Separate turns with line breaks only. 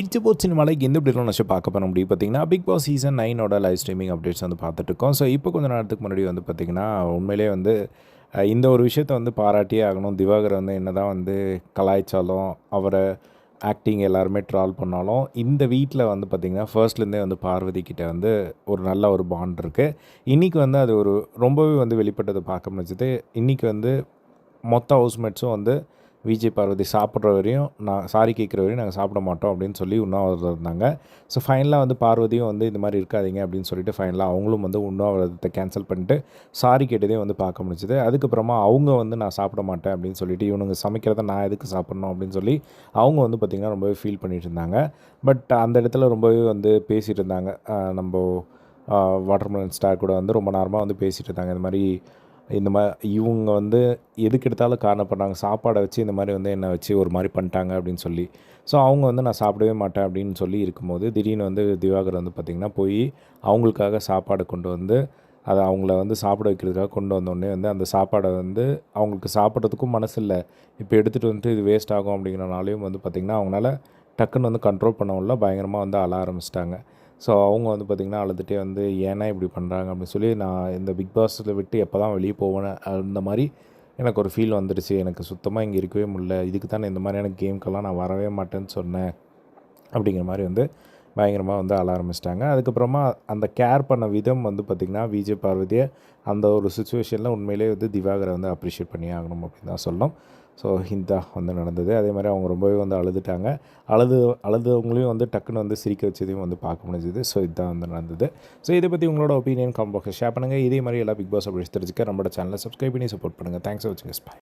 It's boat சினிமாவில் எந்த இப்படி நினச்சி பார்க்க பண்ண முடியும்? பார்த்தீங்கன்னா பிக் பாஸ் சீசன் நைனோட லைவ் ஸ்ட்ரீமிங் அப்டேட்ஸ் வந்து பார்த்துட்ருக்கோம் ஸோ இப்போ கொஞ்சம் நேரத்துக்கு முன்னாடி வந்து பார்த்திங்கன்னா உண்மையிலே வந்து இந்த ஒரு விஷயத்தை வந்து பாராட்டியே ஆகணும். திவாகர் வந்து என்ன தான் வந்து கலாய்ச்சாலும் அவரை ஆக்டிங் எல்லாருமே ட்ரால் பண்ணாலும் இந்த வீட்டில் வந்து பார்த்திங்கன்னா ஃபர்ஸ்ட்லேருந்தே வந்து பார்வதி கிட்டே வந்து ஒரு நல்ல ஒரு பாண்ட் இருக்குது இன்றைக்கி வந்து அது ஒரு ரொம்பவே வந்து வெளிப்பட்டதை பார்க்க முடிஞ்சது. இன்றைக்கி வந்து மொத்த ஹவுஸ்மேட்ஸும் வந்து விஜய் பார்வதி சாப்பிட்ற வரையும் நான் சாரி கேட்குற வரையும் நாங்கள் சாப்பிட மாட்டோம் அப்படின்னு சொல்லி உண்ணாவிரதம் இருந்தாங்க. ஸோ ஃபைனலாக வந்து பார்வதியும் வந்து இந்த மாதிரி இருக்காதீங்க அப்படின்னு சொல்லிட்டு ஃபைனலாக அவங்களும் வந்து உண்ணாவிரதத்தை கேன்சல் பண்ணிட்டு சாரி கேட்டதே வந்து பார்க்க முடிஞ்சுது. அதுக்கப்புறமா அவங்க வந்து நான் சாப்பிட மாட்டேன் அப்படின்னு சொல்லிட்டு இவனுங்க சமைக்கிறத நான் எதுக்கு சாப்பிட்ணும் அப்படின்னு சொல்லி அவங்க வந்து பார்த்திங்கன்னா ரொம்பவே ஃபீல் பண்ணிட்டு இருந்தாங்க. பட் அந்த இடத்துல ரொம்பவே வந்து பேசிகிட்டு இருந்தாங்க. நம்ம வாட்டர்மெலன் ஸ்டார் கூட வந்து ரொம்ப நேரமாக வந்து பேசிகிட்டு இருந்தாங்க. இந்த மாதிரி இந்த மாதிரி இவங்க வந்து எதுக்கு எடுத்தாலும் காரணம் பண்ணாங்க. சாப்பாடை வச்சு இந்த மாதிரி வந்து என்னை வச்சு ஒரு மாதிரி பண்ணிட்டாங்க அப்படின்னு சொல்லி. ஸோ அவங்க வந்து நான் சாப்பிடவே மாட்டேன் அப்படின்னு சொல்லி இருக்கும்போது திடீர்னு வந்து திவாகர் வந்து பார்த்திங்கன்னா போய் அவங்களுக்காக சாப்பாடு கொண்டு வந்து அதை அவங்கள வந்து சாப்பிட வைக்கிறதுக்காக கொண்டு வந்தோடனே வந்து அந்த சாப்பாடை வந்து அவங்களுக்கு சாப்பிட்றதுக்கும் மனசு இல்லை. இப்போ எடுத்துகிட்டு வந்துட்டு இது வேஸ்ட் ஆகும் அப்படிங்கிறனாலையும் வந்து பார்த்திங்கன்னா அவங்களால டக்குன்னு வந்து கண்ட்ரோல் பண்ண முடியல. பயங்கரமாக வந்து அழ ஆரம்பிச்சிட்டாங்க. ஸோ அவங்க வந்து பார்த்திங்கன்னா அழுதுகிட்டே வந்து ஏன்னா இப்படி பண்ணுறாங்க அப்படின்னு சொல்லி நான் இந்த பிக் பாஸில் விட்டு எப்போ தான் வெளியே போவேன் அந்த மாதிரி எனக்கு ஒரு ஃபீல் வந்துடுச்சு எனக்கு சுத்தமாக இங்கே இருக்கவே முடியல. இதுக்கு தான் இந்த மாதிரியான கேம்க்கெல்லாம் நான் வரவே மாட்டேன்னு சொன்னேன். அப்படிங்கிற மாதிரி வந்து பயங்கரமாக வந்து அழ ஆரம்பிச்சிட்டாங்க. அதுக்கப்புறமா அந்த கேர் பண்ண விதம் வந்து பார்த்திங்கன்னா விஜய் பார்வதியை அந்த ஒரு சுச்சுவேஷனில் உண்மையிலேயே வந்து திவாகரை வந்து அப்ரிஷியேட் பண்ணி ஆகணும் அப்படின்னு தான் சொல்லணும். ஸோ இதான் வந்து நடந்தது. அதே மாதிரி அவங்க ரொம்பவே வந்து அழுதுட்டாங்க. அழுது அழுதவங்களையும் வந்து டக்குன்னு வந்து சிரிக்க வச்சதையும் வந்து பார்க்க முடிஞ்சுது. ஸோ இதுதான் வந்து நடந்தது. ஸோ இதை பற்றி உங்களோட ஒப்பீனியன் காம்பாக்ஸ் ஷேர் பண்ணுங்கள் இதே மாதிரி எல்லா பிக் பாஸ் அப்படி தெரிஞ்சுக்க நம்மளோட சேனலை சப்ஸ்கிரைப் பண்ணி சப்போர்ட் பண்ணுங்கள் தேங்க்ஸ் ஃபார் வாட்சிங் பாய்